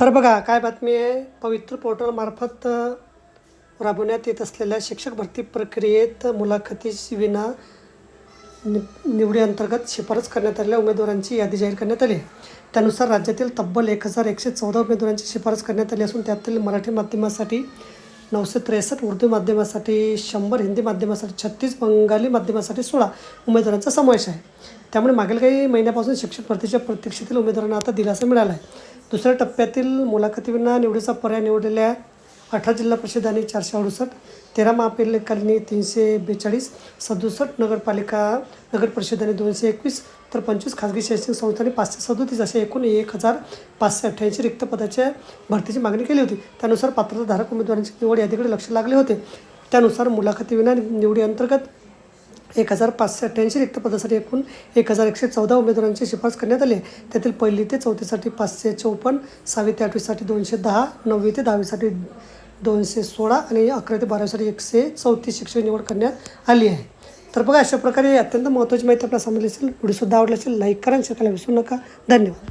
तर बघा काय बातमी आहे? पवित्र पोर्टलमार्फत राबवण्यात येत असलेल्या शिक्षक भरती प्रक्रियेत मुलाखती विना नि निवडीअंतर्गत शिफारस करण्यात आलेल्या उमेदवारांची यादी जाहीर करण्यात आली. त्यानुसार राज्यातील तब्बल एक हजार एकशे चौदा उमेदवारांची शिफारस करण्यात आली असून त्यातील मराठी माध्यमासाठी नऊशे त्रेसष्ट उर्दू माध्यमासाठी शंभर हिंदी माध्यमासाठी छत्तीस बंगाली माध्यमासाठी सोळा उमेदवारांचा समावेश आहे. त्यामुळे मागील काही महिन्यापासून शिक्षक भरतीच्या प्रतीक्षेतील उमेदवारांना आता दिलासा मिळाला आहे. दुसऱ्या टप्प्यातील मुलाखतींना निवडीचा पर्याय निवडलेल्या अठरा जिल्हा परिषद आणि चारशे अडुसष्ट तेरा महापालिकांनी तीनशे बेचाळीस सदुसष्ट नगरपालिका नगर परिषद आणि दोनशे एकवीस तर पंचवीस खाजगी शैक्षणिक संस्थांनी पाचशे सदोतीस असे एकूण एक हजार पाचशे अठ्ठ्याऐंशी रिक्त पदाच्या भरतीची मागणी केली होती. त्यानुसार पात्रताधारक उमेदवारांची निवड यादीकडे लक्ष लागले होते. त्यानुसार मुलाखतीविना निवडी अंतर्गत एक हजार पाचशे अठ्ठ्याऐंशी रिक्त पदासाठी एकूण एक हजार एकशे चौदा उमेदवारांची शिफारस करण्यात आली. त्यातील पहिली ते चौथीसाठी पाचशे चौपन्न सहावी ते आठवीसाठी दोनशे दहा नववी ते दहावीसाठी दोनशे सोळा आणि अकरा ते बारासाठी एकशे चौतीस शिक्षक निवड करण्यात आली आहे. तर बघा अशा प्रकारे अत्यंत महत्त्वाची माहिती आपल्याला समजली असेल. व्हिडिओसुद्धा आवडला असेल लाईक करा शेअर करायला विसरू नका. धन्यवाद.